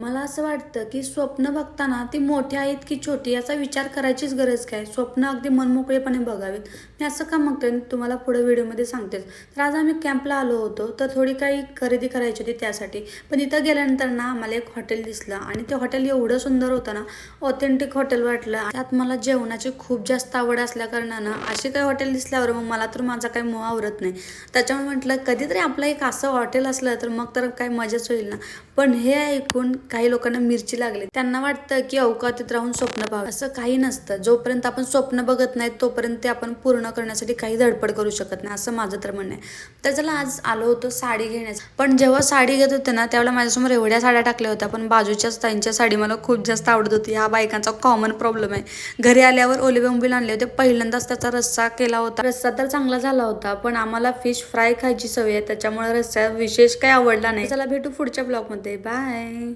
मला असं वाटतं की स्वप्न बघताना ती मोठी आहेत की छोटी याचा विचार करायचीच गरज काय? स्वप्न अगदी मनमोकळेपणे बघावेत. मी असं का मागतोय तुम्हाला पुढे व्हिडिओमध्ये सांगतेच. तर आज आम्ही कॅम्पला आलो होतो तर थोडी काही खरेदी करायची होती त्यासाठी. पण इथं गेल्यानंतर ना आम्हाला एक हॉटेल दिसलं आणि ते हॉटेल एवढं सुंदर होतं ना ऑथेंटिक हॉटेल वाटलं. त्यात मला जेवणाची खूप जास्त आवड असल्या कारणानं असे काही हॉटेल दिसल्यावर मग मला तर माझा काही मोह आवरत नाही. त्याच्यामुळे म्हटलं कधीतरी आपलं एक असं हॉटेल असलं तर मग तर काही मजाच होईल ना. पण हे ऐकून काही लोकांना मिरची लागली. त्यांना वाटतं की अवकातीत राहून स्वप्न पाहावं. असं काही नसतं. जोपर्यंत आपण स्वप्न बघत नाही तोपर्यंत ते आपण पूर्ण करण्यासाठी काही धडपड करू शकत नाही असं माझं तर म्हणणं आहे. तर चला आज आलो होतो साडी घेण्याचं पण जेव्हा साडी घेत होते ना त्यावेळेला माझ्यासमोर एवढ्या साड्या टाकल्या होत्या. पण बाजूच्याच ताईंच्या साडी मला खूप जास्त आवडत होती. ह्या बायकांचा कॉमन प्रॉब्लेम आहे. घरी आल्यावर ओले बोंबील आणले होते. पहिल्यांदाच त्याचा रस्सा केला होता. रस्सा तर चांगला झाला होता पण आम्हाला फिश फ्राय खायची सवय आहे. त्याच्यामुळे रस्सा विशेष काही आवडला नाही. चला भेटू पुढच्या ब्लॉगमध्ये बाय